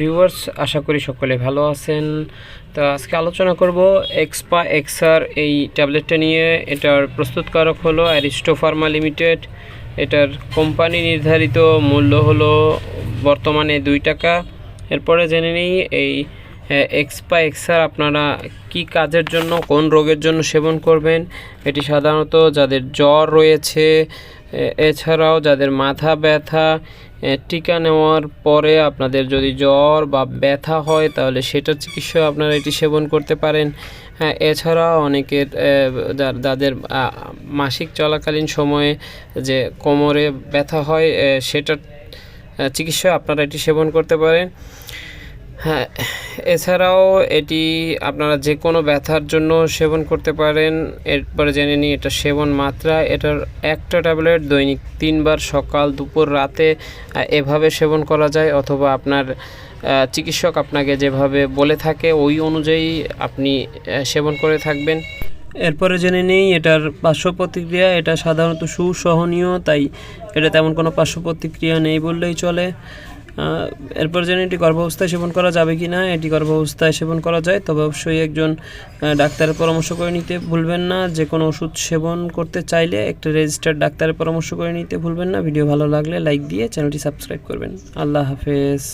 Viewers আশা করি সকলে ভালো আছেন। তো আজকে আলোচনা করব এক্সপা এক্সার এই ট্যাবলেটটা নিয়ে। এটার প্রস্তুতকারক হলো অ্যারিস্টো ফার্মা লিমিটেড এটার কোম্পানি নির্ধারিত মূল্য হলো বর্তমানে দুই টাকা। এরপরে জেনে নিই এই এক্সপা এক্সার আপনারা কি কাজের জন্য, কোন রোগের জন্য সেবন করবেন? এটি সাধারণত যাদের জ্বর রয়েছে এছাড়াও যাদের মাথা ব্যথা টিকা নেওয়ার পরে আপনাদের যদি জ্বর বা ব্যথা হয়, তাহলে সেটার চিকিৎসা আপনারা এটি সেবন করতে পারেন। হ্যাঁ এছাড়া অনেকের যাদের মাসিক চলাকালীন সময়ে যে কোমরে ব্যথা হয় সেটার চিকিৎসা আপনারা এটি সেবন করতে পারেন। হ্যাঁ এছাড়াও এটি আপনারা যে কোনো ব্যথার জন্য সেবন করতে পারেন। এরপরে জেনে নিই, এটা সেবন মাত্রা, এটার একটা ট্যাবলেট দৈনিক তিনবার সকাল, দুপুর, রাতে এভাবে সেবন করা যায়। অথবা আপনার চিকিৎসক আপনাকে যেভাবে বলে থাকে, ওই অনুযায়ী আপনি সেবন করে থাকবেন। এরপরে জেনে নেই, এটার পার্শ্ব প্রতিক্রিয়া এটা সাধারণত সুসহনীয়, তাই এটা তেমন কোনো পার্শ্ব প্রতিক্রিয়া নেই বললেই চলে। এরপর যেন এটি গর্ভাবস্থায় সেবন করা যাবে কি না, এটি গর্ভাবস্থায় সেবন করা যায়, তবে অবশ্যই একজন ডাক্তারের পরামর্শ করে নিতে ভুলবেন না। যে কোনো ওষুধ সেবন করতে চাইলে একটা রেজিস্টার্ড ডাক্তারের পরামর্শ করে নিতে ভুলবেন না। ভিডিও ভালো লাগলে লাইক দিয়ে চ্যানেলটি সাবস্ক্রাইব করবেন। আল্লাহ হাফেজ।